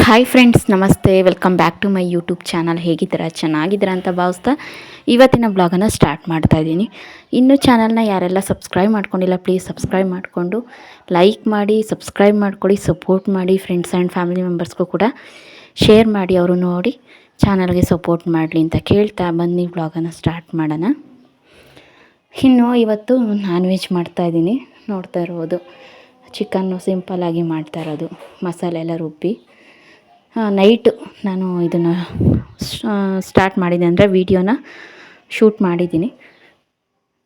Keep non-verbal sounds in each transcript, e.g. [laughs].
Hi friends ನಮಸ್ತೆ. Welcome back to my YouTube channel ಹೇಗಿದ್ದೀರಾ? ಚೆನ್ನಾಗಿದ್ದೀರಾ ಅಂತ ಭಾವಿಸ್ತಾ ಇವತ್ತಿನ ಬ್ಲಾಗನ್ನು ಸ್ಟಾರ್ಟ್ ಮಾಡ್ತಾ ಇದ್ದೀನಿ. ಇನ್ನೂ ಚಾನಲ್ನ ಯಾರೆಲ್ಲ ಸಬ್ಸ್ಕ್ರೈಬ್ ಮಾಡ್ಕೊಂಡಿಲ್ಲ ಪ್ಲೀಸ್ ಸಬ್ಸ್ಕ್ರೈಬ್ ಮಾಡಿಕೊಂಡು ಲೈಕ್ ಮಾಡಿ ಸಬ್ಸ್ಕ್ರೈಬ್ ಮಾಡ್ಕೊಳ್ಳಿ ಸಪೋರ್ಟ್ ಮಾಡಿ ಫ್ರೆಂಡ್ಸ್ ಆ್ಯಂಡ್ ಫ್ಯಾಮಿಲಿ ಮೆಂಬರ್ಸ್ಗೂ ಕೂಡ ಶೇರ್ ಮಾಡಿ, ಅವರು ನೋಡಿ ಚಾನಲ್ಗೆ ಸಪೋರ್ಟ್ ಮಾಡಲಿ ಅಂತ ಕೇಳ್ತಾ ಬನ್ನಿ ಬ್ಲಾಗನ್ನು ಸ್ಟಾರ್ಟ್ ಮಾಡೋಣ. ಇನ್ನು ಇವತ್ತು ನಾನ್ ವೆಜ್ ಮಾಡ್ತಾಯಿದ್ದೀನಿ ನೋಡ್ತಾ ಇರ್ಬೋದು. ಚಿಕನ್ನು ಸಿಂಪಲ್ಲಾಗಿ ಮಾಡ್ತಾ ಇರೋದು. ಮಸಾಲೆ ಎಲ್ಲ ರುಬ್ಬಿ. ನೈಟು ನಾನು ಇದನ್ನು ಸ್ಟಾರ್ಟ್ ಮಾಡಿದೆ ಅಂದರೆ ವೀಡಿಯೋನ ಶೂಟ್ ಮಾಡಿದ್ದೀನಿ.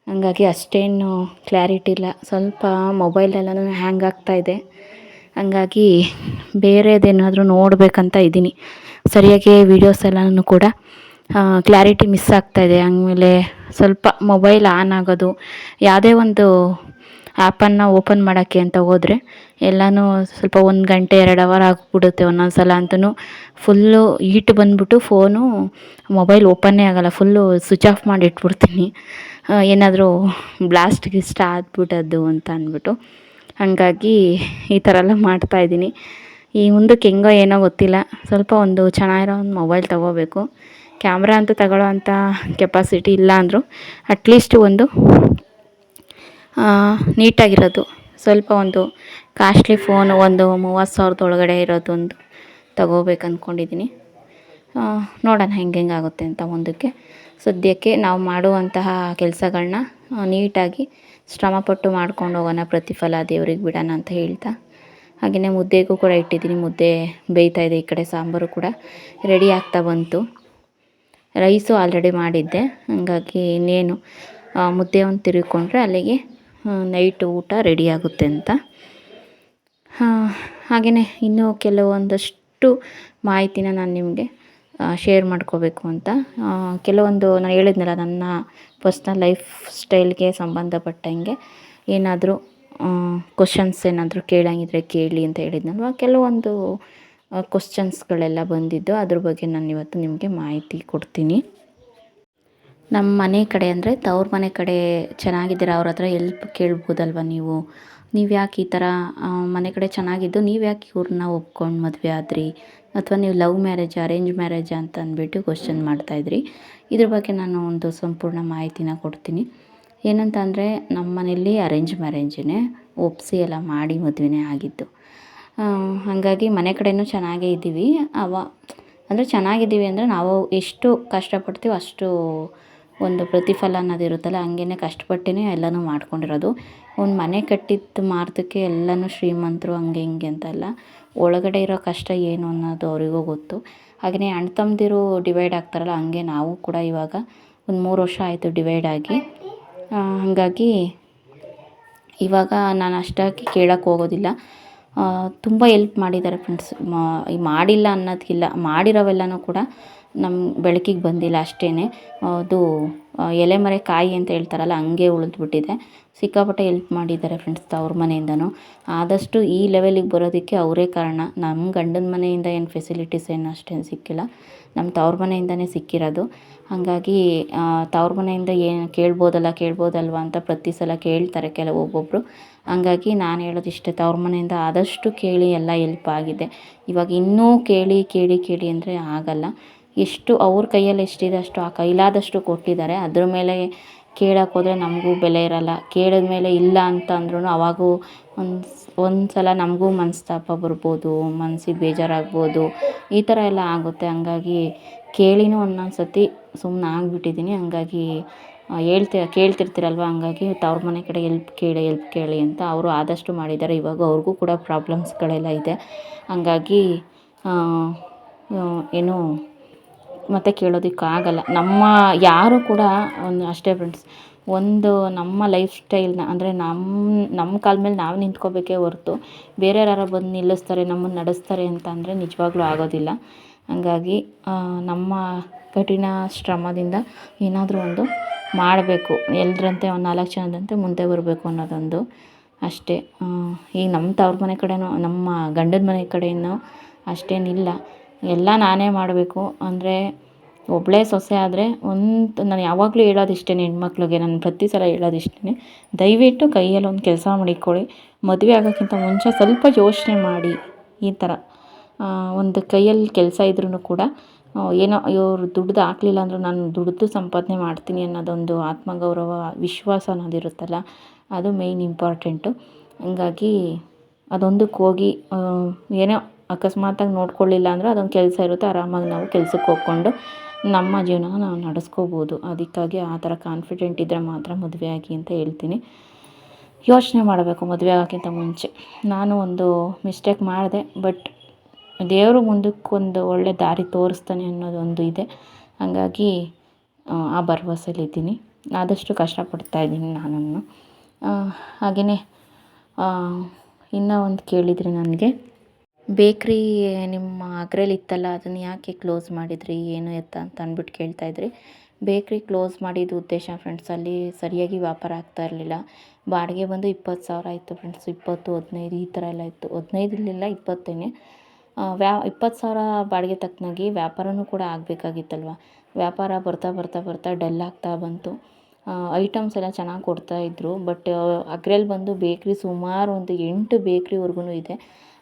ಹಂಗಾಗಿ ಅಷ್ಟೇನು ಕ್ಲಾರಿಟಿ ಇಲ್ಲ. ಸ್ವಲ್ಪ ಮೊಬೈಲೆಲ್ಲನೂ ಹ್ಯಾಂಗ್ ಆಗ್ತಾಯಿದೆ ಹಂಗಾಗಿ ಬೇರೆದೇನಾದರೂ ನೋಡಬೇಕಂತ ಇದ್ದೀನಿ. ಸರಿಯಾಗಿ ವೀಡಿಯೋಸ್ ಎಲ್ಲನೂ ಕೂಡ ಕ್ಲಾರಿಟಿ ಮಿಸ್ ಆಗ್ತಾಯಿದೆ ಆಮೇಲೆ ಸ್ವಲ್ಪ ಮೊಬೈಲ್ ಆನ್ ಆಗೋದು. ಯಾವುದೇ ಒಂದು ಆ್ಯಪನ್ನು ಓಪನ್ ಮಾಡೋಕ್ಕೆ ಅಂತ ಹೋದರೆ ಎಲ್ಲನೂ ಸ್ವಲ್ಪ ಒಂದು ಗಂಟೆ, ಎರಡು ಅವರ್ ಆಗಿಬಿಡುತ್ತೆ ಒಂದೊಂದು ಸಲ ಅಂತೂ ಫುಲ್ಲು ಹೀಟ್ ಬಂದುಬಿಟ್ಟು ಫೋನು, ಮೊಬೈಲ್ ಓಪನ್ನೇ ಆಗೋಲ್ಲ, ಫುಲ್ಲು ಸ್ವಿಚ್ ಆಫ್ ಮಾಡಿ ಇಟ್ಬಿಡ್ತೀನಿ. ಏನಾದರೂ ಬ್ಲಾಸ್ಟ್ ಗಿಸ್ಟ್ ಆಗ್ಬಿಟ್ಟದ್ದು ಅಂತ ಅಂದ್ಬಿಟ್ಟು. ಹಾಗಾಗಿ ಈ ಥರ ಎಲ್ಲ ಮಾಡ್ತಾಯಿದ್ದೀನಿ ಈ ಮುಂದಕ್ಕೆ ಹೆಂಗೋ ಏನೋ ಗೊತ್ತಿಲ್ಲ, ಸ್ವಲ್ಪ ಒಂದು ಚೆನ್ನಾಗಿರೋ ಒಂದು ಮೊಬೈಲ್ ತೊಗೋಬೇಕು. ಕ್ಯಾಮ್ರಾ ಅಂತೂ ತಗೊಳ್ಳೋ ಅಂಥ ಕೆಪಾಸಿಟಿ ಇಲ್ಲ ಅಂದರೂ, ಅಟ್ಲೀಸ್ಟ್ ಒಂದು ನೀಟಾಗಿರೋದು. ಸ್ವಲ್ಪ ಒಂದು ಕಾಸ್ಟ್ಲಿ ಫೋನು, ಒಂದು ಮೂವತ್ತು ಸಾವಿರದ ಒಳಗಡೆ ಇರೋದೊಂದು ತಗೋಬೇಕು ಅಂದ್ಕೊಂಡಿದ್ದೀನಿ ನೋಡೋಣ ಹೆಂಗೆ ಹೆಂಗೆ ಆಗುತ್ತೆ ಅಂತ ಮುಂದಕ್ಕೆ. ಸದ್ಯಕ್ಕೆ ನಾವು ಮಾಡುವಂತಹ ಕೆಲಸಗಳನ್ನ ನೀಟಾಗಿ ಶ್ರಮಪಟ್ಟು ಮಾಡ್ಕೊಂಡು ಹೋಗೋಣ, ಪ್ರತಿಫಲ ದೇವ್ರಿಗೆ ಬಿಡೋಣ ಅಂತ ಹೇಳ್ತಾ. ಹಾಗೆಯೇ ಮುದ್ದೆಗೂ ಕೂಡ ಇಟ್ಟಿದ್ದೀನಿ. ಮುದ್ದೆ ಬೇಯ್ತಾ ಇದೆ, ಈ ಕಡೆ ಸಾಂಬಾರು ಕೂಡ ರೆಡಿ ಆಗ್ತಾ ಬಂತು. ರೈಸು ಆಲ್ರೆಡಿ ಮಾಡಿದ್ದೆ. ಹಾಗಾಗಿ ಇನ್ನೇನು ಮುದ್ದೆ ಒಂದು ತಿರುಗಿಕೊಂಡ್ರೆ ಅಲ್ಲಿಗೆ ನೈಟ್ ಊಟ ರೆಡಿ ಆಗುತ್ತೆ ಅಂತ. ಹಾಗೆಯೇ ಇನ್ನೂ ಕೆಲವೊಂದಷ್ಟು ಮಾಹಿತಿನ ನಾನು ನಿಮಗೆ ಶೇರ್ ಮಾಡ್ಕೋಬೇಕು ಅಂತ. ಕೆಲವೊಂದು ನಾನು ಹೇಳಿದ್ನಲ್ಲ ನನ್ನ ಪರ್ಸ್ನಲ್ ಲೈಫ್ ಸ್ಟೈಲ್ಗೆ ಸಂಬಂಧಪಟ್ಟಂಗೆ ಏನಾದರೂ ಕ್ವಶನ್ಸ್ ಏನಾದರೂ ಕೇಳಂಗಿದ್ರೆ ಕೇಳಿ ಅಂತ ಹೇಳಿದ್ನಲ್ವ? ಕೆಲವೊಂದು ಕ್ವಶನ್ಸ್ಗಳೆಲ್ಲ ಬಂದಿದ್ದು ಅದ್ರ ಬಗ್ಗೆ ನಾನು ಇವತ್ತು ನಿಮಗೆ ಮಾಹಿತಿ ಕೊಡ್ತೀನಿ. ನಮ್ಮ ಮನೆ ಕಡೆ ಅಂದರೆ ತವ್ರ ಮನೆ ಕಡೆ ಚೆನ್ನಾಗಿದ್ದೀರ? ಅವ್ರ ಹತ್ರ ಎಲ್ಪ್ ಕೇಳ್ಬೋದಲ್ವ ನೀವು? ನೀವು ಯಾಕೆ ಈ ಥರ ಮನೆ ಕಡೆ ಚೆನ್ನಾಗಿದ್ದು, ನೀವು ಯಾಕೆ ಇವ್ರನ್ನ ಒಪ್ಕೊಂಡು ಮದುವೆ ಆದ್ರಿ? ಅಥವಾ ನೀವು ಲವ್ ಮ್ಯಾರೇಜ್ ಅರೇಂಜ್ ಮ್ಯಾರೇಜ್ ಅಂತ ಅಂದ್ಬಿಟ್ಟು ಕ್ವಶನ್ ಮಾಡ್ತಾಯಿದ್ರಿ ಇದ್ರ. ಬಗ್ಗೆ ನಾನು ಒಂದು ಸಂಪೂರ್ಣ ಮಾಹಿತಿನ ಕೊಡ್ತೀನಿ. ಏನಂತ ಅಂದರೆ ನಮ್ಮ ಮನೆಯಲ್ಲಿ ಅರೇಂಜ್ ಮ್ಯಾರೇಜೇ ಒಪ್ಸಿ ಎಲ್ಲ ಮಾಡಿ ಮದುವೆನೇ ಆಗಿದ್ದು. ಹಾಗಾಗಿ ಮನೆ ಕಡೆಯೂ ಚೆನ್ನಾಗೇ ಇದ್ದೀವಿ. ಅವ, ಅಂದರೆ ಚೆನ್ನಾಗಿದ್ದೀವಿ ಅಂದರೆ ನಾವು ಎಷ್ಟು ಕಷ್ಟಪಡ್ತೀವೋ ಅಷ್ಟು ಒಂದು ಪ್ರತಿಫಲ ಅನ್ನೋದು ಇರುತ್ತಲ್ಲ ಹಂಗೇ ಕಷ್ಟಪಟ್ಟೇ ಎಲ್ಲನೂ ಮಾಡ್ಕೊಂಡಿರೋದು. ಒಂದು ಮನೆ ಕಟ್ಟಿದ್ದು ಮಾರ್ದಕ್ಕೆ ಎಲ್ಲನೂ ಶ್ರೀಮಂತರು ಹಂಗೆ ಹಿಂಗೆ ಅಂತಲ್ಲ, ಒಳಗಡೆ ಇರೋ ಕಷ್ಟ ಏನು ಅನ್ನೋದು ಅವರಿಗೂ ಗೊತ್ತು. ಹಾಗೆಯೇ ಅಣ್ಣ ತಮ್ಮದಿರು ಡಿವೈಡ್ ಆಗ್ತಾರಲ್ಲ, ಹಂಗೆ ನಾವು ಕೂಡ ಇವಾಗ ಒಂದು ಮೂರು ವರ್ಷ ಆಯಿತು ಡಿವೈಡ್ ಆಗಿ. ಹಾಗಾಗಿ ಇವಾಗ ನಾನು ಅಷ್ಟಾಗಿ ಕೇಳೋಕ್ಕೆ ಹೋಗೋದಿಲ್ಲ. ತುಂಬ ಎಲ್ಪ್ ಮಾಡಿದ್ದಾರೆ ಫ್ರೆಂಡ್ಸ್ ಮಾಡಿಲ್ಲ ಅನ್ನೋದಕ್ಕಿಲ್ಲ ಮಾಡಿರೋವೆಲ್ಲನೂ ಕೂಡ ನಮ್ಮ ಬೆಳಕಿಗೆ ಬಂದಿಲ್ಲ ಅಷ್ಟೇ ಅದು ಎಲೆಮರೆ ಕಾಯಿ ಅಂತ ಹೇಳ್ತಾರಲ್ಲ, ಹಂಗೆ ಉಳಿದ್ಬಿಟ್ಟಿದೆ. ಸಿಕ್ಕಾಪಟ್ಟೆ ಎಲ್ಪ್ ಮಾಡಿದ್ದಾರೆ ಫ್ರೆಂಡ್ಸ್ ತವ್ರ ಮನೆಯಿಂದನೂ. ಆದಷ್ಟು ಈ ಲೆವೆಲಿಗೆ ಬರೋದಕ್ಕೆ ಅವರೇ ಕಾರಣ. ನಮ್ಮ ಗಂಡನ ಮನೆಯಿಂದ ಏನು ಫೆಸಿಲಿಟೀಸ್ ಏನು ಅಷ್ಟೇನು ಸಿಕ್ಕಿಲ್ಲ. ನಮ್ಮ ತವ್ರ ಮನೆಯಿಂದನೇ ಸಿಕ್ಕಿರೋದು. ಹಾಗಾಗಿ ತವ್ರ ಮನೆಯಿಂದ ಏನು ಕೇಳ್ಬೋದಲ್ಲ ಕೇಳ್ಬೋದಲ್ವ ಅಂತ ಪ್ರತಿ ಸಲ ಕೇಳ್ತಾರೆ ಕೆಲವು ಒಬ್ಬೊಬ್ಬರು ಹಂಗಾಗಿ ನಾನು ಹೇಳೋದು ಇಷ್ಟೇ, ತವ್ರ ಮನೆಯಿಂದ ಆದಷ್ಟು ಕೇಳಿ ಎಲ್ಲ ಎಲ್ಪ್ ಆಗಿದೆ. ಇವಾಗ ಇನ್ನೂ ಕೇಳಿ ಕೇಳಿ ಕೇಳಿ ಅಂದರೆ ಆಗೋಲ್ಲ. ಎಷ್ಟು ಅವ್ರ ಕೈಯಲ್ಲಿ ಎಷ್ಟಿದೆ ಅಷ್ಟು ಆ ಕೈಲಾದಷ್ಟು ಕೊಟ್ಟಿದ್ದಾರೆ. ಅದ್ರ ಮೇಲೆ ಕೇಳಕ್ಕೆ ನಮಗೂ ಬೆಲೆ ಇರೋಲ್ಲ. ಕೇಳಿದ ಮೇಲೆ ಇಲ್ಲ ಅಂತ ಅಂದ್ರೂ ಅವಾಗೂ ಒಂದು ಒಂದು ಸಲ ನಮಗೂ ಮನಸ್ತಾಪ ಬರ್ಬೋದು, ಮನ್ಸಿಗೆ ಬೇಜಾರಾಗ್ಬೋದು. ಈ ಥರ ಎಲ್ಲ ಆಗುತ್ತೆ. ಹಂಗಾಗಿ ಕೇಳಿನೂ ಒಂದೊಂದು ಸತಿ ಸುಮ್ಮನೆ ಆಗಿಬಿಟ್ಟಿದ್ದೀನಿ ಹಂಗಾಗಿ ಹೇಳ್ತಿ, ಕೇಳ್ತಿರ್ತೀರಲ್ವ? ಹಂಗಾಗಿ ತವ್ರ ಮನೆ ಕಡೆ ಎಲ್ಪ್ ಕೇಳಿ ಎಲ್ಪ್ ಕೇಳಿ ಅಂತ ಅವರು ಆದಷ್ಟು ಮಾಡಿದ್ದಾರೆ. ಇವಾಗ ಅವ್ರಿಗೂ ಕೂಡ ಪ್ರಾಬ್ಲಮ್ಸ್ಗಳೆಲ್ಲ ಇದೆ. ಹಂಗಾಗಿ ಏನು ಮತ್ತೆ ಕೇಳೋದಕ್ಕಾಗಲ್ಲ. ನಮ್ಮ ಯಾರೂ ಕೂಡ, ಒಂದು ಅಷ್ಟೇ ಫ್ರೆಂಡ್ಸ್ ಒಂದು ನಮ್ಮ ಲೈಫ್ ಸ್ಟೈಲ್ನ ಅಂದರೆ ನಮ್ಮ ನಮ್ಮ ಕಾಲ ಮೇಲೆ ನಾವು ನಿಂತ್ಕೋಬೇಕೇ ಹೊರ್ತು ಬೇರೆಯವ್ರು ಬಂದು ನಿಲ್ಲಿಸ್ತಾರೆ ನಮ್ಮನ್ನು ನಡೆಸ್ತಾರೆ ಅಂತ ಅಂದರೆ ನಿಜವಾಗ್ಲೂ ಆಗೋದಿಲ್ಲ. ಹಾಗಾಗಿ ನಮ್ಮ ಕಠಿಣ ಶ್ರಮದಿಂದ ಏನಾದರೂ ಒಂದು ಮಾಡಬೇಕು. ಎಲ್ಲರಂತೆ ಒಂದು ನಾಲ್ಕು ಜನದಂತೆ ಮುಂದೆ ಬರಬೇಕು ಅನ್ನೋದೊಂದು ಅಷ್ಟೇ. ಈಗ ನಮ್ಮ ತವ್ರ ಮನೆ ಕಡೆಯೂ ನಮ್ಮ ಗಂಡನ ಮನೆ ಕಡೆಯೂ ಅಷ್ಟೇನಿಲ್ಲ. ಎಲ್ಲ ನಾನೇ ಮಾಡಬೇಕು. ಅಂದರೆ ಒಬ್ಬಳೇ ಸೊಸೆ ಆದರೆ ಒಂದು, ನಾನು ಯಾವಾಗಲೂ ಹೇಳೋದು ಇಷ್ಟೇ ಹೆಣ್ಮಕ್ಳಿಗೆ, ನಾನು ಪ್ರತಿ ಸಲ ಹೇಳೋದು ಇಷ್ಟೇ ದಯವಿಟ್ಟು ಕೈಯಲ್ಲಿ ಒಂದು ಕೆಲಸ ಮಾಡಿಕೊಳ್ಳಿ. ಮದುವೆ ಆಗೋಕ್ಕಿಂತ ಮುಂಚೆ ಸ್ವಲ್ಪ ಯೋಚನೆ ಮಾಡಿ. ಈ ಥರ ಒಂದು ಕೈಯಲ್ಲಿ ಕೆಲಸ ಇದ್ರೂ ಕೂಡ ಏನೋ ಇವರು ದುಡ್ದು ಹಾಕ್ಲಿಲ್ಲ ಅಂದರೂ ನಾನು ದುಡ್ದು ಸಂಪಾದನೆ ಮಾಡ್ತೀನಿ ಅನ್ನೋದೊಂದು ಆತ್ಮಗೌರವ, ವಿಶ್ವಾಸ ಅನ್ನೋದಿರುತ್ತಲ್ಲ ಅದು ಮೇಯ್ನ್ ಇಂಪಾರ್ಟೆಂಟು ಹಂಗಾಗಿ ಅದೊಂದಕ್ಕೆ ಹೋಗಿ ಏನೋ ಅಕಸ್ಮಾತಾಗಿ ನೋಡ್ಕೊಳ್ಳಿಲ್ಲ ಅಂದರೆ ಅದೊಂದು ಕೆಲಸ ಇರುತ್ತೆ. ಆರಾಮಾಗಿ ನಾವು ಕೆಲ್ಸಕ್ಕೆ ಹೋಗ್ಕೊಂಡು ನಮ್ಮ ಜೀವನ ನಾವು ನಡೆಸ್ಕೋಬೋದು. ಅದಕ್ಕಾಗಿ ಆ ಥರ ಕಾನ್ಫಿಡೆಂಟ್ ಇದ್ದರೆ ಮಾತ್ರ ಮದುವೆ ಆಗಿ ಅಂತ ಹೇಳ್ತೀನಿ. ಯೋಚನೆ ಮಾಡಬೇಕು ಮದುವೆ ಆಗೋಕ್ಕಿಂತ ಮುಂಚೆ. ನಾನು ಒಂದು ಮಿಸ್ಟೇಕ್ ಮಾಡಿದೆ ಬಟ್ ದೇವರು ಮುಂದಕ್ಕೊಂದು ಒಳ್ಳೆ ದಾರಿ ತೋರಿಸ್ತಾನೆ ಅನ್ನೋದೊಂದು ಇದೆ. ಹಾಗಾಗಿ ಆ, ಭರವಸೆಯಲ್ಲಿದ್ದೀನಿ ಆದಷ್ಟು ಕಷ್ಟಪಡ್ತಾ ಇದ್ದೀನಿ ನಾನು ಹಾಗೆಯೇ ಇನ್ನೂ ಒಂದು ಕೇಳಿದರೆ ನನಗೆ. ಬೇಕ್ರಿ ನಿಮ್ಮ ಅಗ್ರೇಲಿತ್ತಲ್ಲ ಅದನ್ನು ಯಾಕೆ ಕ್ಲೋಸ್ ಮಾಡಿದ್ರಿ, ಏನು ಎತ್ತ ಅಂತ ಅಂದ್ಬಿಟ್ಟು ಕೇಳ್ತಾಯಿದ್ರಿ ಬೇಕ್ರಿ ಕ್ಲೋಸ್ ಮಾಡಿದ ಉದ್ದೇಶ ಫ್ರೆಂಡ್ಸ್ ಅಲ್ಲಿ ಸರಿಯಾಗಿ ವ್ಯಾಪಾರ ಆಗ್ತಾ ಇರಲಿಲ್ಲ. ಬಾಡಿಗೆ ಬಂದು ಇಪ್ಪತ್ತು ಸಾವಿರ ಆಯಿತು ಫ್ರೆಂಡ್ಸ್ ಇಪ್ಪತ್ತು, ಹದಿನೈದು, ಈ ಥರ ಎಲ್ಲ ಇತ್ತು. ಹದಿನೈದು ಇರಲಿಲ್ಲ ಇಪ್ಪತ್ತೇನೆ ವ್ಯಾ, ಇಪ್ಪತ್ತು ಸಾವಿರ ಬಾಡಿಗೆ ತಕ್ಕನಾಗಿ ವ್ಯಾಪಾರನೂ ಕೂಡ ಆಗಬೇಕಾಗಿತ್ತಲ್ವ? ವ್ಯಾಪಾರ ಬರ್ತಾ ಬರ್ತಾ ಬರ್ತಾ ಡಲ್ ಆಗ್ತಾ ಬಂತು. ಐಟಮ್ಸ್ ಎಲ್ಲ ಚೆನ್ನಾಗಿ ಕೊಡ್ತಾಯಿದ್ರು ಬಟ್ ಅಗ್ರೇಲ್ ಬಂದು ಬೇಕ್ರಿ ಸುಮಾರು ಒಂದು ಎಂಟು ಬೇಕ್ರಿವರೆಗೂ ಇದೆ.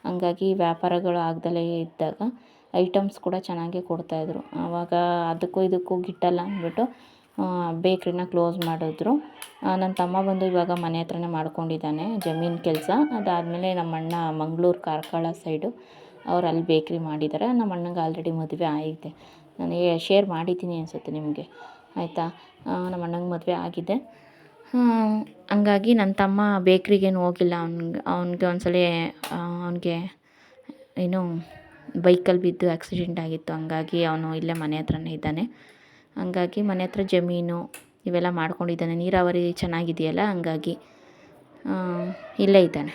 ಹಂಗಾಗಿ ವ್ಯಾಪಾರಗಳು ಆಗ್ದಲೇ ಇದ್ದಾಗ ಐಟಮ್ಸ್ ಕೂಡ ಚೆನ್ನಾಗೇ ಕೊಡ್ತಾಯಿದ್ರು. ಆವಾಗ ಅದಕ್ಕೂ ಇದಕ್ಕೂ ಗಿಟ್ಟಲ್ಲ ಅಂದ್ಬಿಟ್ಟು ಬೇಕ್ರಿನ ಕ್ಲೋಸ್ ಮಾಡಿದ್ರು. ನನ್ನ ತಮ್ಮ ಬಂದು ಇವಾಗ ಮನೆ ಹತ್ರನೇ ಮಾಡ್ಕೊಂಡಿದ್ದಾನೆ, ಜಮೀನು ಕೆಲಸ. ಅದಾದಮೇಲೆ ನಮ್ಮ ಅಣ್ಣ ಮಂಗಳೂರು ಕಾರ್ಕಳ ಸೈಡು ಅವ್ರು ಅಲ್ಲಿ ಬೇಕ್ರಿ ಮಾಡಿದ್ದಾರೆ. ನಮ್ಮ ಅಣ್ಣಂಗೆ ಆಲ್ರೆಡಿ ಮದುವೆ ಆಗಿದೆ. ನಾನು ಶೇರ್ ಮಾಡಿದ್ದೀನಿ ಅನಿಸುತ್ತೆ ನಿಮಗೆ. ಆಯಿತಾ? ನಮ್ಮ ಅಣ್ಣಂಗೆ ಮದುವೆ ಆಗಿದೆ. ಹಂಗಾಗಿ ನನ್ನ ತಮ್ಮ ಬೇಕ್ರಿಗೇನು ಹೋಗಿಲ್ಲ. ಅವ್ನಿಗೆ ಅವ್ನಿಗೆ ಒಂದ್ಸಲ ಅವ್ನಿಗೆ ಏನು ಬೈಕಲ್ಲಿ ಬಿದ್ದು ಆಕ್ಸಿಡೆಂಟ್ ಆಗಿತ್ತು. ಹಂಗಾಗಿ ಅವನು ಇಲ್ಲೇ ಮನೆ ಹತ್ರನೇ ಇದ್ದಾನೆ. ಹಂಗಾಗಿ ಮನೆ ಹತ್ರ ಜಮೀನು ಇವೆಲ್ಲ ಮಾಡ್ಕೊಂಡಿದ್ದಾನೆ. ನೀರಾವರಿ ಚೆನ್ನಾಗಿದೆಯಲ್ಲ? ಹಂಗಾಗಿ ಇಲ್ಲೇ ಇದ್ದಾನೆ.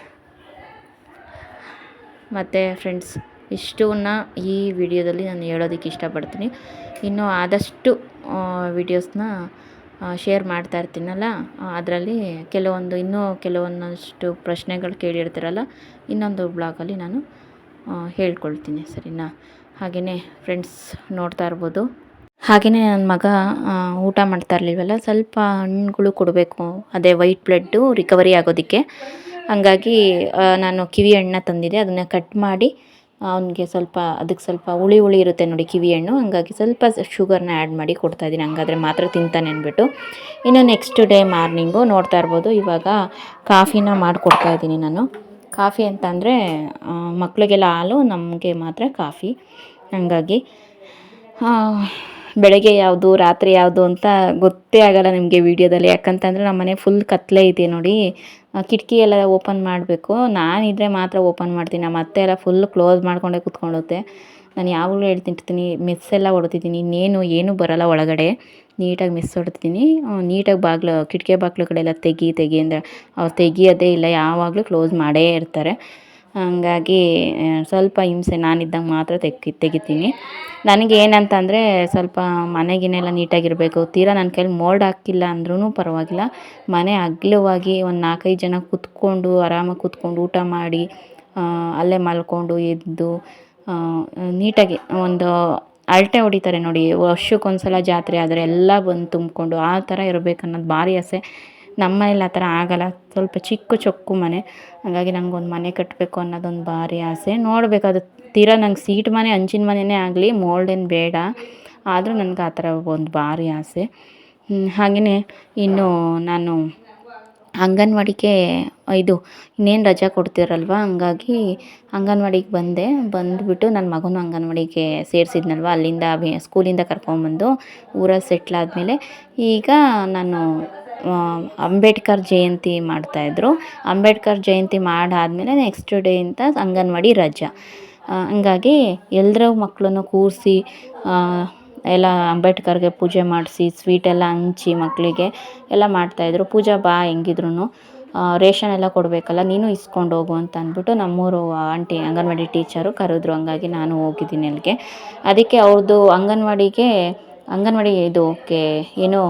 ಮತ್ತು ಫ್ರೆಂಡ್ಸ್ ಇಷ್ಟನ್ನ ಈ ವಿಡಿಯೋದಲ್ಲಿ ನಾನು ಹೇಳೋದಕ್ಕೆ ಇಷ್ಟಪಡ್ತೀನಿ. ಇನ್ನು ಆದಷ್ಟು ವಿಡಿಯೋಸ್ನ ಶೇರ್ ಮಾಡ್ತಾ ಇರ್ತೀನಲ್ಲ ಅದರಲ್ಲಿ ಕೆಲವೊಂದು, ಇನ್ನೂ ಕೆಲವೊಂದಷ್ಟು ಪ್ರಶ್ನೆಗಳು ಕೇಳಿರ್ತೀರಲ್ಲ, ಇನ್ನೊಂದು ಬ್ಲಾಗಲ್ಲಿ ನಾನು ಹೇಳ್ಕೊಳ್ತೀನಿ, ಸರಿನಾ? ಹಾಗೆಯೇ ಫ್ರೆಂಡ್ಸ್ ನೋಡ್ತಾ ಇರ್ಬೋದು. ಹಾಗೆಯೇ ನನ್ನ ಮಗ ಊಟ ಮಾಡ್ತಾ ಇರಲಿಲ್ವಲ್ಲ, ಸ್ವಲ್ಪ ಹಣ್ಣುಗಳು ಕೊಡಬೇಕು, ಅದೇ ವೈಟ್ ಬ್ಲಡ್ಡು ರಿಕವರಿ ಆಗೋದಕ್ಕೆ. ಹಾಗಾಗಿ ನಾನು ಕಿವಿ ಹಣ್ಣನ್ನ ತಂದಿದ್ದೆ, ಅದನ್ನು ಕಟ್ ಮಾಡಿ ಅವನಿಗೆ ಸ್ವಲ್ಪ, ಅದಕ್ಕೆ ಸ್ವಲ್ಪ ಹುಳಿ ಹುಳಿ ಇರುತ್ತೆ ನೋಡಿ ಕಿವಿ ಹಣ್ಣು. ಹಂಗಾಗಿ ಸ್ವಲ್ಪ ಶುಗರ್ನ ಆ್ಯಡ್ ಮಾಡಿ ಕೊಡ್ತಾ ಇದ್ದೀನಿ. ಹಂಗಾದ್ರೆ ಮಾತ್ರ ತಿಂತಾನೆ ಅಂದ್ಬಿಟ್ಟು. ಇನ್ನು ನೆಕ್ಸ್ಟ್ ಡೇ ಮಾರ್ನಿಂಗು ನೋಡ್ತಾ ಇರ್ಬೋದು. ಇವಾಗ ಕಾಫಿನ ಮಾಡಿಕೊಡ್ತಾ ಇದ್ದೀನಿ ನಾನು. ಕಾಫಿ ಅಂತ ಅಂದರೆ ಮಕ್ಕಳಿಗೆಲ್ಲ ಹಾಲು, ನಮಗೆ ಮಾತ್ರ ಕಾಫಿ. ಹಾಗಾಗಿ ಬೆಳಗ್ಗೆ ಯಾವುದು, ರಾತ್ರಿ ಯಾವುದು ಅಂತ ಗೊತ್ತೇ ಆಗಲ್ಲ ನಿಮಗೆ ವಿಡಿಯೋದಲ್ಲಿ. ಯಾಕಂತಂದರೆ ನಮ್ಮ ಮನೆ ಫುಲ್ ಕತ್ತಲೆ ಇದೆ ನೋಡಿ. ಕಿಟಕಿ ಎಲ್ಲ ಓಪನ್ ಮಾಡಬೇಕು. ನಾನಿದ್ರೆ ಮಾತ್ರ ಓಪನ್ ಮಾಡ್ತೀನಿ. ನಮ್ಮ ಅತ್ತೆ ಎಲ್ಲ ಫುಲ್ ಕ್ಲೋಸ್ ಮಾಡ್ಕೊಂಡೇ ಕುತ್ಕೊಂಡೋಗುತ್ತೆ. ನಾನು ಯಾವಾಗಲೂ ಹೇಳ್ತಿರ್ತೀನಿ ಮಿಸ್ ಎಲ್ಲ ಹೊಡ್ತಿದ್ದೀನಿ ಇನ್ನೇನು, ಏನೂ ಬರೋಲ್ಲ ಒಳಗಡೆ. ನೀಟಾಗಿ ಮಿಸ್ ಹೊಡ್ತೀನಿ ನೀಟಾಗಿ ಬಾಗಿಲು, ಕಿಟಕಿ ಬಾಗಿಲುಗಳೆಲ್ಲ ತೆಗಿ ತೆಗಿ ಅಂದರೆ ಅವ್ರು ತೆಗಿಯೋದೇ ಇಲ್ಲ. ಯಾವಾಗಲೂ ಕ್ಲೋಸ್ ಮಾಡೇ ಇರ್ತಾರೆ. ಹಂಗಾಗಿ ಸ್ವಲ್ಪ ಹಿಂಸೆ ನಾನಿದ್ದಾಗ ಮಾತ್ರ ತೆಗಿ ತೆಗಿತೀನಿ. ನನಗೆ ಏನಂತಂದರೆ ಸ್ವಲ್ಪ ಮನೆಗಿನೆಲ್ಲ ನೀಟಾಗಿರಬೇಕು. ತೀರಾ ನನ್ನ ಕೈಲಿ ಮೋಲ್ಡ್ ಹಾಕಿಲ್ಲ ಅಂದ್ರೂ ಪರವಾಗಿಲ್ಲ. ಮನೆ ಅಗಲವಾಗಿ ಒಂದು ನಾಲ್ಕೈದು ಜನ ಕೂತ್ಕೊಂಡು ಆರಾಮಾಗಿ ಕೂತ್ಕೊಂಡು, ಊಟ ಮಾಡಿ ಅಲ್ಲೇ ಮಲ್ಕೊಂಡು, ಎದ್ದು ನೀಟಾಗಿ ಒಂದು ಅಳತೆ ಹೊಡಿತಾರೆ ನೋಡಿ. ವರ್ಷಕ್ಕೊಂದ್ಸಲ ಜಾತ್ರೆ ಆದರೆ ಎಲ್ಲ ಬಂದು ತುಂಬಿಕೊಂಡು ಆ ಥರ ಇರಬೇಕು ಅನ್ನೋದು ಭಾರಿ ಆಸೆ. ನಮ್ಮ ಮನೇಲಿ ಆ ಥರ ಆಗೋಲ್ಲ. ಸ್ವಲ್ಪ ಚಿಕ್ಕ ಚೊಕ್ಕು ಮನೆ. ಹಾಗಾಗಿ ನಂಗೊಂದು ಮನೆ ಕಟ್ಟಬೇಕು ಅನ್ನೋದೊಂದು ಭಾರಿ ಆಸೆ. ನೋಡಬೇಕು, ಅದು ತೀರಾ ನಂಗೆ ಸೀಟ್ ಮನೆ, ಅಂಚಿನ ಮನೆಯೇ ಆಗಲಿ ಮೋಲ್ಡ್ ಏನು ಬೇಡ. ಆದರೂ ನನಗೆ ಆ ಥರ ಒಂದು ಭಾರಿ ಆಸೆ. ಹಾಗೆಯೇ ಇನ್ನು ನಾನು ಅಂಗನವಾಡಿಗೆ, ಇದು ಇನ್ನೇನು ರಜಾ ಕೊಡ್ತಿರಲ್ವ? ಹಂಗಾಗಿ ಅಂಗನವಾಡಿಗೆ ಬಂದೆ. ಬಂದುಬಿಟ್ಟು ನನ್ನ ಮಗನೂ ಅಂಗನವಾಡಿಗೆ ಸೇರಿಸಿದ್ನಲ್ವ? ಅಲ್ಲಿಂದ ಸ್ಕೂಲಿಂದ ಕರ್ಕೊಂಬಂದು ಊರಲ್ಲಿ ಸೆಟ್ಲಾದಮೇಲೆ ಈಗ ನಾನು ಅಂಬೇಡ್ಕರ್ ಜಯಂತಿ ಮಾಡ್ತಾಯಿದ್ರು ಅಂಬೇಡ್ಕರ್ ಜಯಂತಿ ಮಾಡಾದಮೇಲೆ ನೆಕ್ಸ್ಟ್ ಡೇ ಅಂತ ಅಂಗನವಾಡಿ ರಜಾ. ಹಂಗಾಗಿ ಎಲ್ಲರ ಮಕ್ಕಳನ್ನು ಕೂರಿಸಿ ಎಲ್ಲ ಅಂಬೇಡ್ಕರ್ಗೆ ಪೂಜೆ ಮಾಡಿಸಿ ಸ್ವೀಟೆಲ್ಲ ಹಂಚಿ ಮಕ್ಕಳಿಗೆ ಎಲ್ಲ ಮಾಡ್ತಾಯಿದ್ರು ಪೂಜಾ ಬಾ ಹೆಂಗಿದ್ರು ರೇಷನ್ ಎಲ್ಲ ಕೊಡಬೇಕಲ್ಲ, ನೀನು ಇಸ್ಕೊಂಡು ಹೋಗು ಅಂತ ಅಂದ್ಬಿಟ್ಟು ನಮ್ಮೂರು ಆಂಟಿ, ಅಂಗನವಾಡಿ ಟೀಚರು ಕರೆದ್ರು. ಹಂಗಾಗಿ ನಾನು ಹೋಗಿದ್ದೀನಿ ಅಲ್ಲಿಗೆ. ಅದಕ್ಕೆ ಅವ್ರದ್ದು ಅಂಗನವಾಡಿಗೆ, ಅಂಗನವಾಡಿ ಇದು ಓಕೆ ಏನು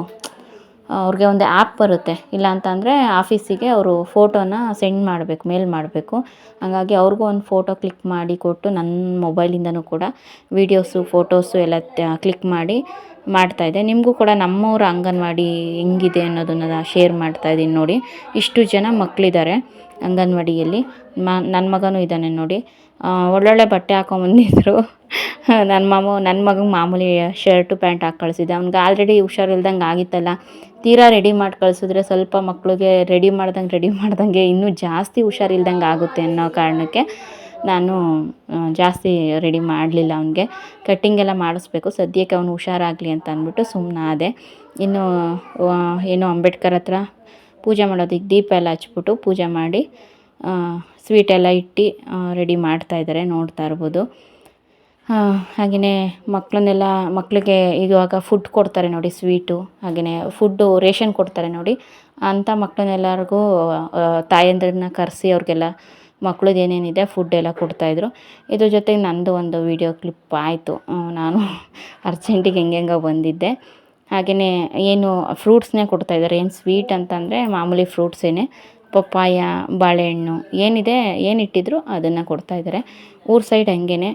ಅವ್ರಿಗೆ ಒಂದು ಆ್ಯಪ್ ಬರುತ್ತೆ. ಇಲ್ಲ ಅಂತಂದರೆ ಆಫೀಸಿಗೆ ಅವರು ಫೋಟೋನ ಸೆಂಡ್ ಮಾಡಬೇಕು ಮೇಲ್ ಮಾಡಬೇಕು. ಹಾಗಾಗಿ ಅವ್ರಿಗೂ ಒಂದು ಫೋಟೋ ಕ್ಲಿಕ್ ಮಾಡಿ ಕೊಟ್ಟು ನನ್ನ ಮೊಬೈಲಿಂದನೂ ಕೂಡ ವೀಡಿಯೋಸು ಫೋಟೋಸು ಎಲ್ಲ ಕ್ಲಿಕ್ ಮಾಡಿ ಮಾಡ್ತಾಯಿದ್ದೆ ನಿಮಗೂ ಕೂಡ ನಮ್ಮೂರ ಅಂಗನವಾಡಿ ಹೆಂಗಿದೆ ಅನ್ನೋದನ್ನು ಶೇರ್ ಮಾಡ್ತಾಯಿದ್ದೀನಿ ನೋಡಿ. ಇಷ್ಟು ಜನ ಮಕ್ಕಳಿದ್ದಾರೆ ಅಂಗನವಾಡಿಯಲ್ಲಿ. ಮ ನನ್ನ ಮಗನೂ ಇದ್ದಾನೆ ನೋಡಿ. ಒಳ್ಳೊಳ್ಳೆ ಬಟ್ಟೆ ಹಾಕೊಂಬಂದಿದ್ರು [laughs] ನನ್ನ ಮಾಮ ನನ್ನ ಮಗಂಗೆ ಮಾಮೂಲಿ ಶರ್ಟು ಪ್ಯಾಂಟ್ ಹಾಕಿ ಕಳಿಸಿದ್ದೆ. ಅವ್ನಿಗೆ ಆಲ್ರೆಡಿ ಹುಷಾರಿಲ್ದಂಗೆ ಆಗಿತ್ತಲ್ಲ. ತೀರಾ ರೆಡಿ ಮಾಡಿ ಕಳಿಸಿದ್ರೆ ಸ್ವಲ್ಪ ಮಕ್ಕಳಿಗೆ ರೆಡಿ ಮಾಡ್ದಂಗೆ ರೆಡಿ ಮಾಡ್ದಂಗೆ ಇನ್ನೂ ಜಾಸ್ತಿ ಹುಷಾರಿಲ್ದಂಗೆ ಆಗುತ್ತೆ ಅನ್ನೋ ಕಾರಣಕ್ಕೆ ನಾನು ಜಾಸ್ತಿ ರೆಡಿ ಮಾಡಲಿಲ್ಲ ಅವನಿಗೆ. ಕಟ್ಟಿಂಗ್ ಎಲ್ಲ ಮಾಡಿಸ್ಬೇಕು. ಸದ್ಯಕ್ಕೆ ಅವನು ಹುಷಾರಾಗಲಿ ಅಂತ ಅಂದ್ಬಿಟ್ಟು ಸುಮ್ಮನಾದೆ ಇನ್ನು ಏನು ಅಂಬೇಡ್ಕರ್ ಹತ್ರ ಪೂಜೆ ಮಾಡೋದಕ್ಕೆ ದೀಪ ಎಲ್ಲ ಹಚ್ಬಿಟ್ಟು ಪೂಜೆ ಮಾಡಿ ಸ್ವೀಟ್ ಎಲ್ಲ ಇಟ್ಟು ರೆಡಿ ಮಾಡ್ತಾಯಿದ್ದಾರೆ ನೋಡ್ತಾ ಇರ್ಬೋದು. ಹಾಗೆಯೇ ಮಕ್ಕಳನ್ನೆಲ್ಲ ಮಕ್ಕಳಿಗೆ ಇವಾಗ ಫುಡ್ ಕೊಡ್ತಾರೆ ನೋಡಿ ಸ್ವೀಟು ಹಾಗೆಯೇ ಫುಡ್ಡು ರೇಷನ್ ಕೊಡ್ತಾರೆ ನೋಡಿ. ಅಂಥ ಮಕ್ಕಳನ್ನೆಲ್ಲರಿಗೂ ತಾಯಂದಿರನ್ನ ಕರೆಸಿ ಅವ್ರಿಗೆಲ್ಲ ಮಕ್ಳದ್ದು ಏನೇನಿದೆ ಫುಡ್ ಎಲ್ಲ ಕೊಡ್ತಾಯಿದ್ರು ಇದ್ರ. ಜೊತೆಗೆ ನಂದು ಒಂದು ವೀಡಿಯೋ ಕ್ಲಿಪ್ ಆಯಿತು. ನಾನು ಅರ್ಜೆಂಟಿಗೆ ಹೆಂಗೆಂಗೋ ಬಂದಿದ್ದೆ. ಹಾಗೆಯೇ ಏನು ಫ್ರೂಟ್ಸ್ನೇ ಕೊಡ್ತಾಯಿದ್ದಾರೆ ಏನು ಸ್ವೀಟ್ ಅಂತಂದರೆ ಮಾಮೂಲಿ ಫ್ರೂಟ್ಸೇನೆ ಪಪ್ಪಾಯ, ಬಾಳೆಹಣ್ಣು ಏನಿದೆ ಏನು ಇಟ್ಟಿದ್ರು ಅದನ್ನು ಕೊಡ್ತಾಯಿದ್ದಾರೆ ಊರ ಸೈಡ್ ಹಂಗೇನೆ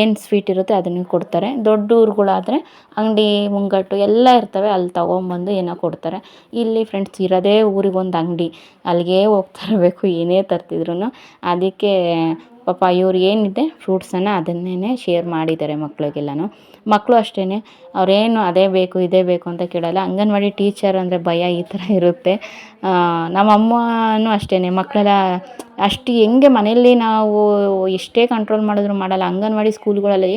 ಏನು ಸ್ವೀಟ್ ಇರುತ್ತೆ ಅದನ್ನು ಕೊಡ್ತಾರೆ. ದೊಡ್ಡ ಊರುಗಳಾದರೆ ಅಂಗಡಿ ಮುಂಗಟ್ಟು ಎಲ್ಲ ಇರ್ತವೆ, ಅಲ್ಲಿ ತೊಗೊಂಬಂದು ಏನೋ ಕೊಡ್ತಾರೆ. ಇಲ್ಲಿ ಫ್ರೆಂಡ್ಸ್ ಇರೋದೇ ಊರಿಗೊಂದು ಅಂಗಡಿ. ಅಲ್ಲಿಗೆ ಹೋಗ್ತಾ ಇರಬೇಕು, ಏನೇ ತರ್ತಿದ್ರು ಅದಕ್ಕೆ ಪಾಪ ಇವ್ರು ಏನಿದೆ ಫ್ರೂಟ್ಸನ್ನು ಅದನ್ನೇ ಶೇರ್ ಮಾಡಿದ್ದಾರೆ ಮಕ್ಳಿಗೆಲ್ಲನೂ. ಮಕ್ಕಳು ಅಷ್ಟೇ ಅವ್ರೇನು ಅದೇ ಬೇಕು, ಇದೇ ಬೇಕು ಅಂತ ಕೇಳಲ್ಲ. ಅಂಗನವಾಡಿ ಟೀಚರ್ ಅಂದರೆ ಭಯ ಈ ಥರ ಇರುತ್ತೆ. ನಮ್ಮ ಅಮ್ಮನೂ ಅಷ್ಟೇ ಮಕ್ಕಳೆಲ್ಲ ಅಷ್ಟು ಹೆಂಗೆ ಮನೆಯಲ್ಲಿ ನಾವು ಎಷ್ಟೇ ಕಂಟ್ರೋಲ್ ಮಾಡಿದ್ರು ಮಾಡಲ್ಲ. ಅಂಗನವಾಡಿ ಸ್ಕೂಲ್ಗಳಲ್ಲಿ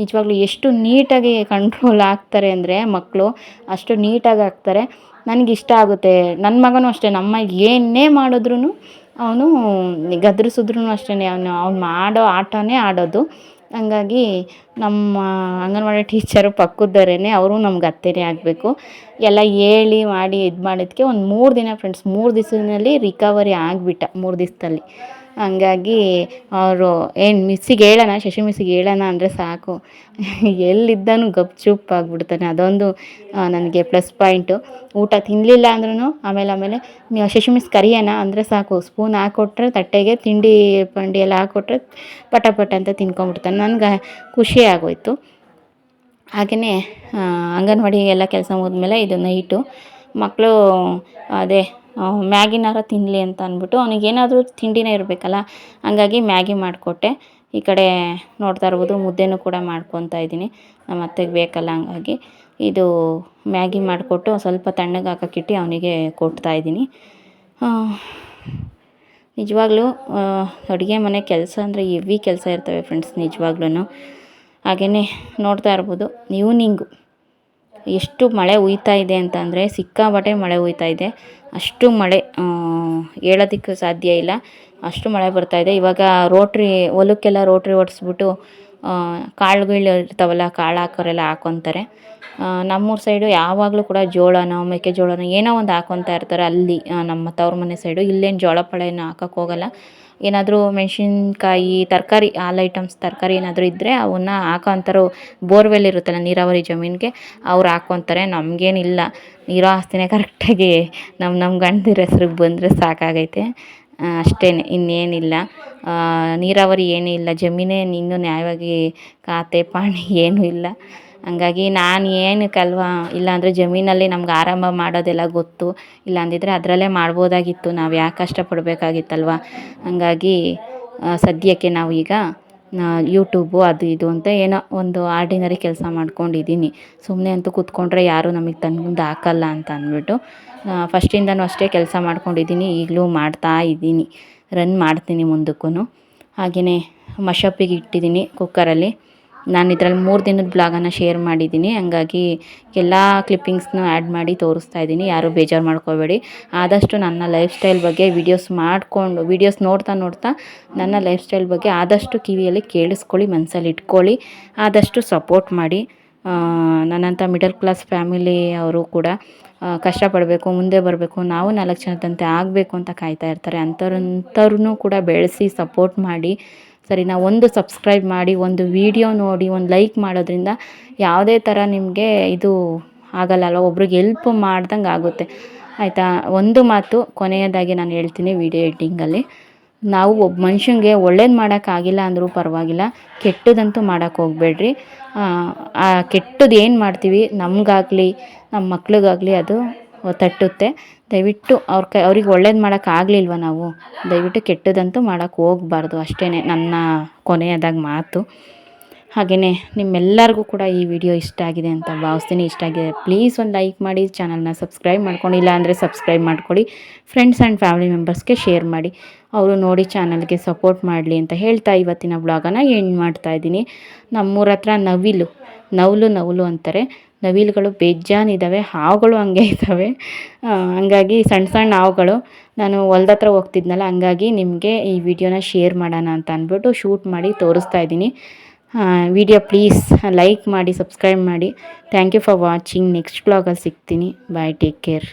ನಿಜವಾಗ್ಲೂ ಎಷ್ಟು ನೀಟಾಗಿ ಕಂಟ್ರೋಲ್ ಆಗ್ತಾರೆ ಅಂದರೆ ಮಕ್ಕಳು ಅಷ್ಟು ನೀಟಾಗಿ ಆಗ್ತಾರೆ ನನಗಿಷ್ಟ ಆಗುತ್ತೆ. ನನ್ನ ಮಗನೂ ಅಷ್ಟೇ ನಮ್ಮ ಏನೇ ಮಾಡಿದ್ರೂ ಅವನು ಗದರಿಸಿದ್ರೂ ಅಷ್ಟೇ ಅವನು, ಅವ್ನು ಮಾಡೋ ಆಟನೇ ಆಡೋದು. ಹಂಗಾಗಿ ನಮ್ಮ ಅಂಗನವಾಡಿ ಟೀಚರು ಪಕ್ಕದ್ದರೇ ಅವರು ನಮ್ಗೆ ಅತ್ತೆನೇ ಆಗಬೇಕು. ಎಲ್ಲ ಹೇಳಿ ಮಾಡಿ ಇದು ಮಾಡಿದ್ದಕ್ಕೆ ಒಂದು ಮೂರು ದಿನ ಫ್ರೆಂಡ್ಸ್ ಮೂರು ದಿವಸದಲ್ಲಿ ರಿಕವರಿ ಆಗಿಬಿಟ್ಟ, ಮೂರು ದಿವಸದಲ್ಲಿ. ಹಂಗಾಗಿ ಅವರು, ಏನು ಮಿಸ್ಸಿಗೆ ಹೇಳೋಣ? ಶಶಿ ಮಿಸ್ಸಿಗೆ ಹೇಳೋಣ ಅಂದರೆ ಸಾಕು. [laughs] ಎಲ್ಲಿದ್ದಾನು ಗಪ್ಚುಪ್ ಆಗಿಬಿಡ್ತಾನೆ. ಅದೊಂದು ನನಗೆ ಪ್ಲಸ್ ಪಾಯಿಂಟು ಊಟ ತಿನ್ನಲಿಲ್ಲ ಅಂದ್ರೂ ಆಮೇಲೆ ಆಮೇಲೆ ಶಶಿ ಮಿಸ್ ಕರಿಯೋಣ ಅಂದರೆ ಸಾಕು. ಸ್ಪೂನ್ ಹಾಕ್ಕೊಟ್ರೆ ತಟ್ಟೆಗೆ, ತಿಂಡಿ ಪಂಡಿ ಎಲ್ಲ ಹಾಕ್ಕೊಟ್ರೆ ಪಟ ಪಟ ಅಂತ ತಿನ್ಕೊಂಬಿಡ್ತಾನೆ ನನಗೆ ಖುಷಿ ಆಗೋಯ್ತು. ಹಾಗೆಯೇ ಅಂಗನವಾಡಿ ಎಲ್ಲ ಕೆಲಸ ಮುಗಿದ್ಮೇಲೆ ಇದು ನೈಟು ಮಕ್ಕಳು ಅದೇ ಮ್ಯಾಗಿನಾರ ತಿನ್ನಲಿ ಅಂತ ಅಂದ್ಬಿಟ್ಟು ಅವನಿಗೇನಾದರೂ ತಿಂಡಿನೇ ಇರಬೇಕಲ್ಲ, ಹಂಗಾಗಿ ಮ್ಯಾಗಿ ಮಾಡಿಕೊಟ್ಟೆ. ಈ ಕಡೆ ನೋಡ್ತಾ ಇರ್ಬೋದು, ಮುದ್ದೆನೂ ಕೂಡ ಮಾಡ್ಕೊತಾ ಇದ್ದೀನಿ. ನಮ್ಮ ಅತ್ತೆಗೆ ಬೇಕಲ್ಲ ಹಂಗಾಗಿ. ಇದು ಮ್ಯಾಗಿ ಮಾಡಿಕೊಟ್ಟು ಸ್ವಲ್ಪ ತಣ್ಣಗೆ ಅವನಿಗೆ ಕೊಡ್ತಾ ಇದ್ದೀನಿ. ನಿಜವಾಗ್ಲೂ ಅಡುಗೆ ಮನೆ ಕೆಲಸ ಅಂದರೆ ಹೆವಿ ಕೆಲಸ ಇರ್ತವೆ ಫ್ರೆಂಡ್ಸ್ ನಿಜವಾಗ್ಲೂ ಹಾಗೆಯೇ ನೋಡ್ತಾ ಇರ್ಬೋದು ಈವ್ನಿಂಗು ಎಷ್ಟು ಮಳೆ ಉಯ್ತಾ ಇದೆ ಅಂತ ಅಂದರೆ ಸಿಕ್ಕಾಪಟ್ಟೆ ಮಳೆ ಉಯ್ತಾ ಇದೆ. ಅಷ್ಟು ಮಳೆ ಹೇಳೋದಕ್ಕೂ ಸಾಧ್ಯ ಇಲ್ಲ. ಅಷ್ಟು ಮಳೆ ಬರ್ತಾ ಇದೆ. ಇವಾಗ ರೋಟ್ರಿ, ಹೊಲಕ್ಕೆಲ್ಲ ರೋಟ್ರಿ ಹೊಡೆಸ್ಬಿಟ್ಟು ಕಾಳುಗಳು ಇರ್ತಾವಲ್ಲ, ಕಾಳು ಹಾಕೋರೆಲ್ಲ ಹಾಕೊತಾರೆ. ನಮ್ಮೂರ ಸೈಡು ಯಾವಾಗಲೂ ಕೂಡ ಜೋಳನೋ ಮೆಕ್ಕೆಜೋಳನೋ ಏನೋ ಒಂದು ಹಾಕೊತಾ ಇರ್ತಾರೆ ಅಲ್ಲಿ ನಮ್ಮ ತವ್ರ ಮನೆ ಸೈಡು ಇಲ್ಲೇನು ಜೋಳ ಪಳ ಏನು ಹಾಕಕ್ಕೆ ಹೋಗಲ್ಲ. ಏನಾದರೂ ಮೆಣಸಿನ್ಕಾಯಿ, ತರಕಾರಿ ಆಲ್ ಐಟಮ್ಸ್ ತರಕಾರಿ ಏನಾದರೂ ಇದ್ದರೆ ಅವನ್ನ ಹಾಕೋ ಅಂಥವ್ರು ಬೋರ್ವೆಲ್ ಇರುತ್ತಲ್ಲ ನೀರಾವರಿ ಜಮೀನಿಗೆ, ಅವ್ರು ಹಾಕ್ಕೊಂತಾರೆ ನಮಗೇನಿಲ್ಲ ನೀರೋ ಆಸ್ತಿನೇ ಕರೆಕ್ಟಾಗಿ ನಮ್ಮ ನಮ್ಮ ಗಂಡದಿರ ಹೆಸ್ರಿಗೆ ಬಂದರೆ ಸಾಕಾಗೈತೆ. ಅಷ್ಟೇ ಇನ್ನೇನಿಲ್ಲ. ನೀರಾವರಿ ಏನೂ ಇಲ್ಲ. ಜಮೀನೇ ಇನ್ನೂ ನ್ಯಾಯವಾಗಿ ಖಾತೆ, ಪಾಣಿ ಏನೂ ಇಲ್ಲ. ಹಂಗಾಗಿ ನಾನು ಏನಕ್ಕಲ್ವಾ, ಇಲ್ಲಾಂದರೆ ಜಮೀನಲ್ಲಿ ನಮ್ಗೆ ಆರಂಭ ಮಾಡೋದೆಲ್ಲ ಗೊತ್ತು. ಇಲ್ಲ ಅಂದಿದ್ರೆ ಅದರಲ್ಲೇ ಮಾಡ್ಬೋದಾಗಿತ್ತು, ನಾವು ಯಾಕೆ ಕಷ್ಟಪಡಬೇಕಾಗಿತ್ತಲ್ವ. ಹಂಗಾಗಿ ಸದ್ಯಕ್ಕೆ ನಾವು ಈಗ ಯೂಟ್ಯೂಬು ಅದು ಇದು ಅಂತ ಏನೋ ಒಂದು ಆರ್ಡಿನರಿ ಕೆಲಸ ಮಾಡ್ಕೊಂಡಿದ್ದೀನಿ ಸುಮ್ಮನೆ ಅಂತೂ ಕೂತ್ಕೊಂಡ್ರೆ ಯಾರೂ ನಮಗೆ ತಂದು ಹಾಕಲ್ಲ ಅಂತ ಅಂದ್ಬಿಟ್ಟು ಫಸ್ಟಿಂದನೂ ಅಷ್ಟೇ ಕೆಲಸ ಮಾಡ್ಕೊಂಡಿದ್ದೀನಿ ಈಗಲೂ ಮಾಡ್ತಾ ಇದ್ದೀನಿ ರನ್ ಮಾಡ್ತೀನಿ ಮುಂದಕ್ಕೂ ಹಾಗೆಯೇ ಮಶಪ್ಪಿಗೆ ಇಟ್ಟಿದ್ದೀನಿ ಕುಕ್ಕರಲ್ಲಿ ನಾನು ಇದರಲ್ಲಿ ಮೂರು ದಿನದ ಬ್ಲಾಗನ್ನು ಶೇರ್ ಮಾಡಿದ್ದೀನಿ. ಹಂಗಾಗಿ ಎಲ್ಲ ಕ್ಲಿಪ್ಪಿಂಗ್ಸ್ನೂ ಆ್ಯಡ್ ಮಾಡಿ ತೋರಿಸ್ತಾ ಇದ್ದೀನಿ. ಯಾರೂ ಬೇಜಾರು ಮಾಡ್ಕೋಬೇಡಿ. ಆದಷ್ಟು ನನ್ನ ಲೈಫ್ ಸ್ಟೈಲ್ ಬಗ್ಗೆ ವಿಡಿಯೋಸ್ ಮಾಡಿಕೊಂಡು ವಿಡಿಯೋಸ್ ನೋಡ್ತಾ ನೋಡ್ತಾ ನನ್ನ ಲೈಫ್ ಸ್ಟೈಲ್ ಬಗ್ಗೆ ಆದಷ್ಟು ಕಿವಿಯಲ್ಲಿ ಕೇಳಿಸ್ಕೊಳ್ಳಿ ಮನಸ್ಸಲ್ಲಿ ಇಟ್ಕೊಳ್ಳಿ. ಆದಷ್ಟು ಸಪೋರ್ಟ್ ಮಾಡಿ. ನನ್ನಂಥ ಮಿಡಲ್ ಕ್ಲಾಸ್ ಫ್ಯಾಮಿಲಿ ಅವರು ಕೂಡ ಕಷ್ಟಪಡಬೇಕು, ಮುಂದೆ ಬರಬೇಕು, ನಾವು ನಾಲ್ಕು ಜನದಂತೆ ಆಗಬೇಕು ಅಂತ ಕಾಯ್ತಾ ಇರ್ತಾರೆ. ಅಂಥವ್ರಂಥವ್ರನ್ನೂ ಕೂಡ ಬೆಳೆಸಿ ಸಪೋರ್ಟ್ ಮಾಡಿ. ಸರಿನಾ? ಒಂದು ಸಬ್ಸ್ಕ್ರೈಬ್ ಮಾಡಿ, ಒಂದು ವಿಡಿಯೋ ನೋಡಿ, ಒಂದು ಲೈಕ್ ಮಾಡೋದ್ರಿಂದ ಯಾವುದೇ ಥರ ನಿಮಗೆ ಇದು ಆಗಲ್ಲ ಅಲ್ವ ಒಬ್ರಿಗೆ ಎಲ್ಪ್ ಮಾಡ್ದಂಗೆ ಆಗುತ್ತೆ. ಆಯಿತಾ? ಒಂದು ಮಾತು ಕೊನೆಯದಾಗಿ ನಾನು ಹೇಳ್ತೀನಿ ವಿಡಿಯೋ ಎಡಿಟಿಂಗಲ್ಲಿ ನಾವು ಒಬ್ಬ ಮನುಷ್ಯಂಗೆ ಒಳ್ಳೇದು ಮಾಡೋಕ್ಕಾಗಿಲ್ಲ ಅಂದರೂ ಪರವಾಗಿಲ್ಲ. ಕೆಟ್ಟದಂತೂ ಮಾಡೋಕ್ಕೆ ಹೋಗ್ಬೇಡ್ರಿ. ಕೆಟ್ಟದ್ದು ಏನು ಮಾಡ್ತೀವಿ? ನಮಗಾಗಲಿ ನಮ್ಮ ಮಕ್ಳಿಗಾಗಲಿ ಅದು ತಟ್ಟುತ್ತೆ. ದಯವಿಟ್ಟು ಅವ್ರ ಕೈ, ಅವ್ರಿಗೆ ಒಳ್ಳೇದು ಮಾಡೋಕ್ಕಾಗಲಿಲ್ವ ನಾವು? ದಯವಿಟ್ಟು ಕೆಟ್ಟದಂತೂ ಮಾಡೋಕ್ಕೆ ಹೋಗ್ಬಾರ್ದು ಅಷ್ಟೇ ನನ್ನ ಕೊನೆಯದಾಗಿ ಮಾತು. ಹಾಗೆಯೇ ನಿಮ್ಮೆಲ್ಲರಿಗೂ ಕೂಡ ಈ ವಿಡಿಯೋ ಇಷ್ಟ ಆಗಿದೆ ಅಂತ ಭಾವಿಸ್ತೀನಿ. ಇಷ್ಟ ಆಗಿದೆ, ಪ್ಲೀಸ್ ಒಂದು ಲೈಕ್ ಮಾಡಿ, ಚಾನಲ್ನ ಸಬ್ಸ್ಕ್ರೈಬ್ ಮಾಡ್ಕೊಂಡಿಲ್ಲ ಅಂದರೆ ಸಬ್ಸ್ಕ್ರೈಬ್ ಮಾಡ್ಕೊಳ್ಳಿ, ಫ್ರೆಂಡ್ಸ್ ಆ್ಯಂಡ್ ಫ್ಯಾಮಿಲಿ ಮೆಂಬರ್ಸ್ಗೆ ಶೇರ್ ಮಾಡಿ. ಅವರು ನೋಡಿ ಚಾನಲ್ಗೆ ಸಪೋರ್ಟ್ ಮಾಡಲಿ ಅಂತ ಹೇಳ್ತಾ ಇವತ್ತಿನ ಬ್ಲಾಗನ್ನು ಎಂಡ್ ಮಾಡ್ತಾ ಇದ್ದೀನಿ. ನಮ್ಮೂರ ಹತ್ರ ನವಿಲು, ನವಲು ನವಲು ಅಂತಾರೆ. ನವಿಲುಗಳು ಬೇಜಾನಿದ್ದಾವೆ ಹಾವುಗಳು ಹಂಗೆ ಇದ್ದಾವೆ ಹಂಗಾಗಿ ಸಣ್ಣ ಸಣ್ಣ ಹಾವುಗಳು. ನಾನು ಹೊಲ್ದ ಹತ್ರ ಹೋಗ್ತಿದ್ನಲ್ಲ, ಹಂಗಾಗಿ ನಿಮಗೆ ಈ ವಿಡಿಯೋನ ಶೇರ್ ಮಾಡೋಣ ಅಂತ ಅಂದ್ಬಿಟ್ಟು ಶೂಟ್ ಮಾಡಿ ತೋರಿಸ್ತಾ ಇದ್ದೀನಿ. ವಿಡಿಯೋ ಪ್ಲೀಸ್ ಲೈಕ್ ಮಾಡಿ, ಸಬ್ಸ್ಕ್ರೈಬ್ ಮಾಡಿ. Thank you for watching, next ಬ್ಲಾಗಲ್ಲಿ ಸಿಗ್ತೀನಿ. Bye, take care.